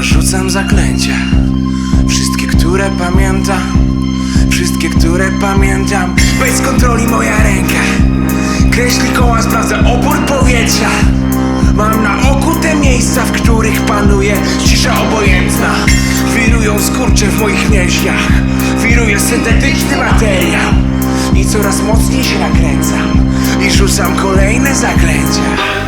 rzucam zaklęcia Wszystkie, które pamiętam. Wszystkie, które pamiętam. Bez kontroli moja ręka. Kreśli koła, sprawdza opór powietrza. Mam na oku te miejsca, w których panuje cisza obojętna. Wirują skurcze w moich mięśniach. Wiruje syntetyczny materiał. I coraz mocniej się nakręcam. I rzucam kolejne zaklęcia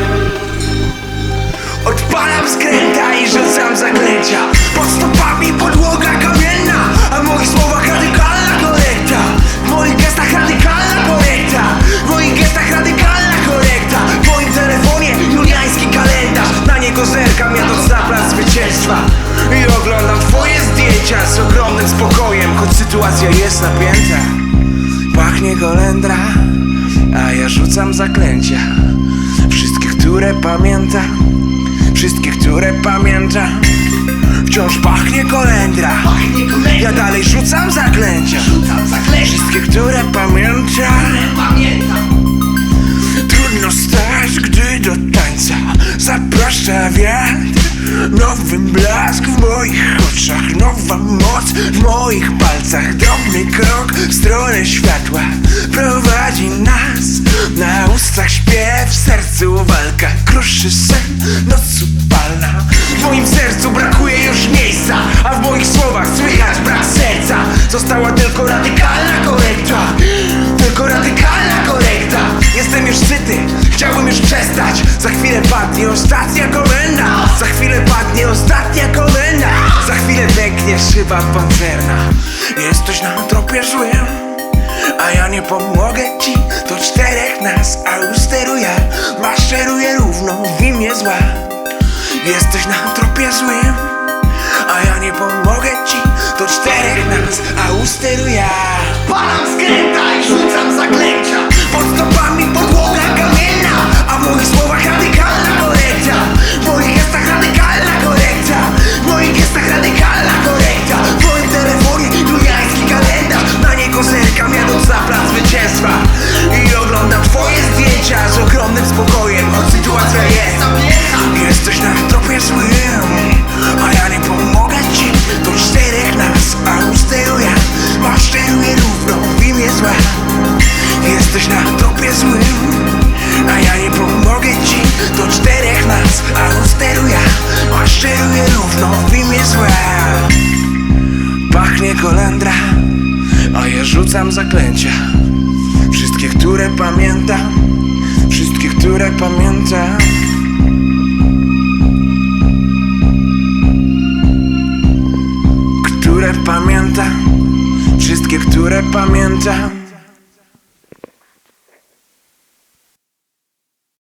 zaklęcia Pod stopami podłoga kamienna A w moich słowach radykalna korekta. W moich gestach radykalna korekta. W moich gestach radykalna korekta. W moim telefonie juliański kalendarz. Na niego zerkam jadąc na plac zwycięstwa. I oglądam twoje zdjęcia z ogromnym spokojem Choć sytuacja jest napięta. Pachnie kolendra A ja rzucam zaklęcia. Wszystkie, które pamiętam Wszystkie, które pamiętam Wciąż pachnie kolendra. Pachnie kolendra. Ja dalej rzucam zaklęcia. Rzucam zaklęcia, Wszystkie, które pamiętam pamiętam Trudno stać, gdy do tańca Zaprasza wiatr. Nowy blask w moich oczach Nowa moc w moich palcach. Drobny krok w stronę światła sercu walka Kruszy sen, noc upalna. W moim sercu brakuje już miejsca A w moich słowach słychać brak serca. Została tylko radykalna korekta Tylko radykalna korekta. Jestem już syty, chciałbym już przestać. Za chwilę padnie ostatnia komenda Za chwilę padnie ostatnia komenda Za chwilę pęknie szyba pancerna. Jesteś na tropie złym A ja nie pomogę ci To czterech nas, a usteruję Jesteś na tropie złym A ja nie pomogę ci To czterech nas, a usteruję. Palam złym A ja nie pomogę ci Do czterech nas, a usteruję Maszeruję równo w imię zła. Pachnie kolendra A ja rzucam zaklęcia. Wszystkie, które pamiętam Wszystkie, które pamiętam. Które pamiętam, wszystkie, które pamiętam.